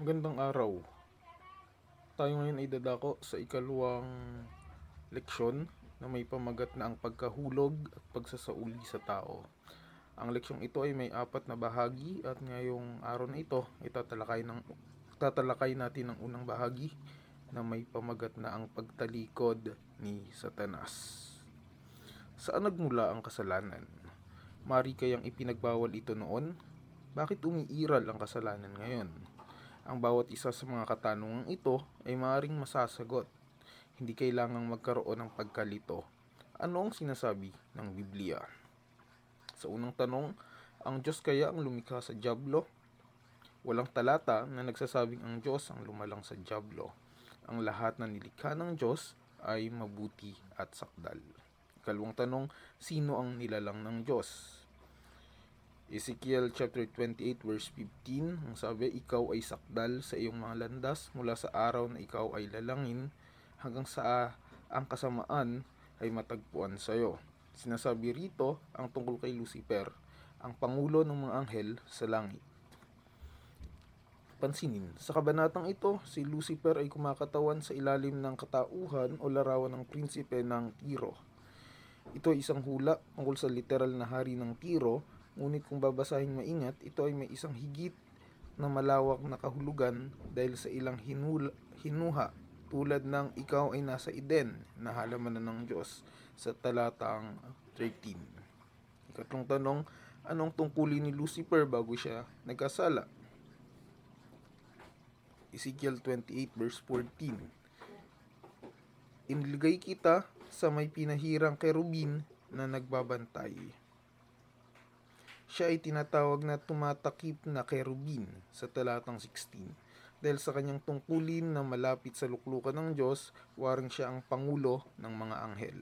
Magandang araw. Tayo ngayon ay dadako sa ikalawang leksyon na may pamagat na ang pagkahulog at pagsasauli sa tao. Ang leksyong ito ay may apat na bahagi at ngayong araw na ito ay tatalakay, ng, tatalakay natin ang unang bahagi na may pamagat na ang pagtalikod ni Satanas. Saan nagmula ang kasalanan? Mari kayang ipinagbawal ito noon? Bakit umiiral ang kasalanan ngayon? Ang bawat isa sa mga katanungang ito ay maaaring masasagot. Hindi kailangang magkaroon ng pagkalito. Ano ang sinasabi ng Biblia? Sa unang tanong, ang Diyos kaya ang lumikha sa Diablo? Walang talata na nagsasabing ang Diyos ang lumalang sa Diablo. Ang lahat na nilikha ng Diyos ay mabuti at sakdal. Ikalawang tanong, sino ang nilalang ng Diyos? Ezekiel chapter 28 verse 15, ang sabi, ikaw ay sakdal sa iyong mga landas mula sa araw na ikaw ay lalangin hanggang sa ang kasamaan ay matagpuan sa iyo. Sinasabi rito ang tungkol kay Lucifer, ang pangulo ng mga anghel sa langit. Pansinin, sa kabanatang ito, si Lucifer ay kumakatawan sa ilalim ng katauhan o larawan ng prinsipe ng Tiro. Ito ay isang hula tungkol sa literal na hari ng Tiro Ngunit kung babasahin maingat, ito ay may isang higit na malawak na kahulugan dahil sa ilang hinula, hinuha tulad ng ikaw ay nasa Eden na halaman na ng Diyos sa talatang 13. Ikatlong tanong, anong tungkulin ni Lucifer bago siya nagkasala? Ezekiel 28 verse 14 Iniligay kita sa may pinahirang kerubin na nagbabantay siya ay tinatawag na tumatakip na kerubin sa talatang 16. Dahil sa kanyang tungkulin na malapit sa luklukan ng Diyos, waring siya ang pangulo ng mga anghel.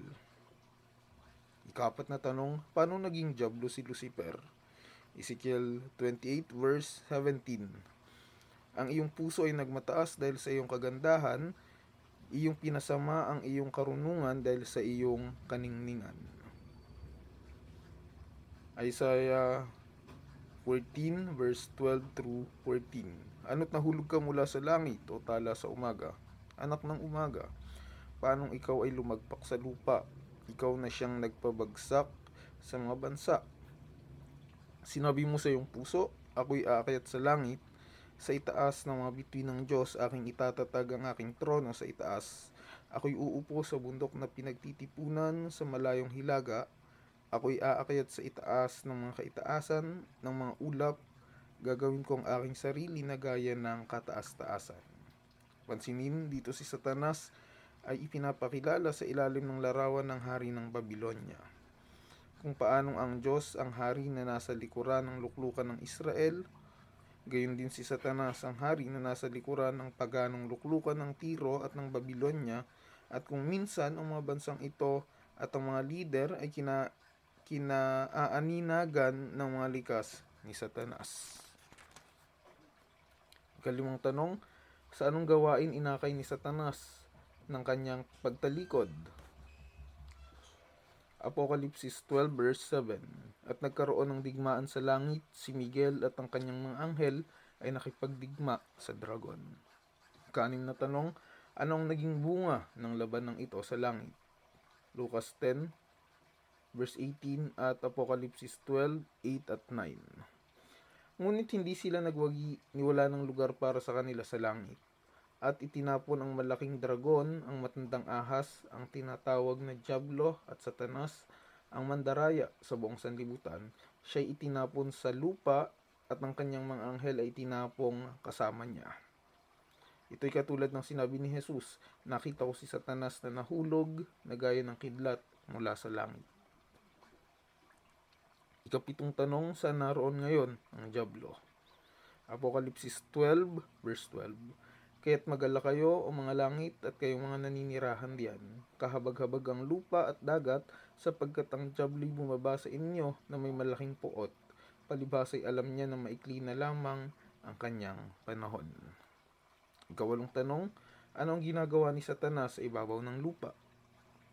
Ikapat na tanong, paano naging Diablo si Lucifer? Ezekiel 28 verse 17 Ang iyong puso ay nagmataas dahil sa iyong kagandahan, iyong pinasama ang iyong karunungan dahil sa iyong kaningningan. Isaiah 14 verse 12 through 14. Ano't nahulog ka mula sa langit o tala sa umaga? Anak ng umaga, paanong ikaw ay lumagpak sa lupa? Ikaw na siyang nagpabagsak sa mga bansa. Sinabi mo sa iyong puso, ako'y aakyat sa langit, sa itaas ng mga bituin ng Diyos, aking itatatag ang aking trono sa itaas. Ako'y uupo sa bundok na pinagtitipunan sa malayong hilaga, Ako'y aakyat sa itaas ng mga kaitaasan ng mga ulap. Gagawin ko ang aking sarili na gaya ng kataas-taasan. Pansinin dito si Satanas ay ipinapakilala sa ilalim ng larawan ng hari ng Babylonia. Kung paanong ang Diyos ang hari na nasa likuran ng luklukan ng Israel, gayon din si Satanas ang hari na nasa likuran ng paganong luklukan ng Tiro at ng Babylonia, at kung minsan ang mga bansang ito at ang mga lider ay kina kinaaninagan ng mga likas ni Satanas. Kalimang tanong, sa anong gawain inakay ni Satanas ng kanyang pagtalikod? Apokalipsis 12 verse 7 At nagkaroon ng digmaan sa langit, si Miguel at ang kanyang mga anghel ay nakipagdigma sa dragon. Kanim na tanong, anong naging bunga ng laban ng ito sa langit? Lucas 10 verse 18 at Apokalipsis 12, 8 at 9. Ngunit hindi sila nagwagi ni wala ng lugar para sa kanila sa langit. At itinapon ang malaking dragon, ang matandang ahas, ang tinatawag na Diablo at Satanas, ang mandaraya sa buong sanlibutan. Siya'y itinapon sa lupa at ang kanyang mga anghel ay tinapong kasama niya. Ito'y katulad ng sinabi ni Jesus, nakita ko si Satanas na nahulog na gaya ng kidlat mula sa langit. Ikapitong tanong, saan naroon ngayon ang Diablo? Apokalipsis 12, verse 12. Kaya't magala kayo o mga langit at kayong mga naninirahan diyan. Kahabag-habag ang lupa at dagat sapagkat ang Diablo'y bumaba sa inyo na may malaking puot. Palibhasa'y alam niya na maikli na lamang ang kanyang panahon. Ikawalong tanong, ano ang ginagawa ni Satanas sa ibabaw ng lupa?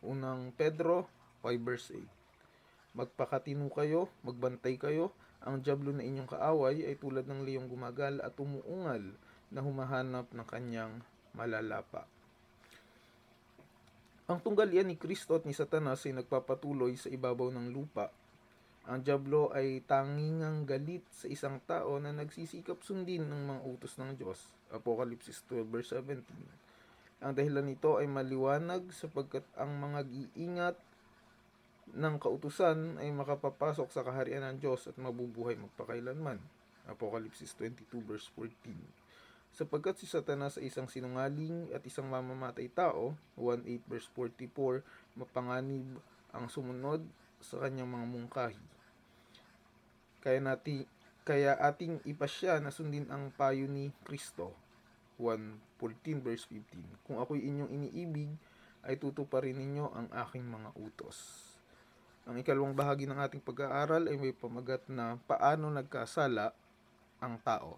Unang Pedro 5 verse 8. Magpakatino kayo, magbantay kayo. Ang jablo na inyong kaaway ay tulad ng leyong gumagal at umuungal na humahanap ng kanyang malalapa. Ang tunggalian ni Kristo at ni Satanas ay nagpapatuloy sa ibabaw ng lupa. Ang Diablo ay tangingang galit sa isang tao na nagsisikap sundin ng mga utos ng Diyos. Apokalipsis 12 verse 17. Ang dahilan nito ay maliwanag sapagkat ang mga giingat ng kautusan ay makapapasok sa kaharian ng Diyos at mabubuhay magpakailanman. Apokalipsis 22 verse 14. Sapagkat si Satanas ay isang sinungaling at isang mamamatay tao, 1.8 verse 44, mapanganib ang sumunod sa kanyang mga mungkahi. Kaya nati, kaya ating ipasya na sundin ang payo ni Kristo. 1.14 verse 15. Kung ako'y inyong iniibig, ay tutuparin ninyo ang aking mga utos. Ang ikalawang bahagi ng ating pag-aaral ay may pamagat na paano nagkasala ang tao.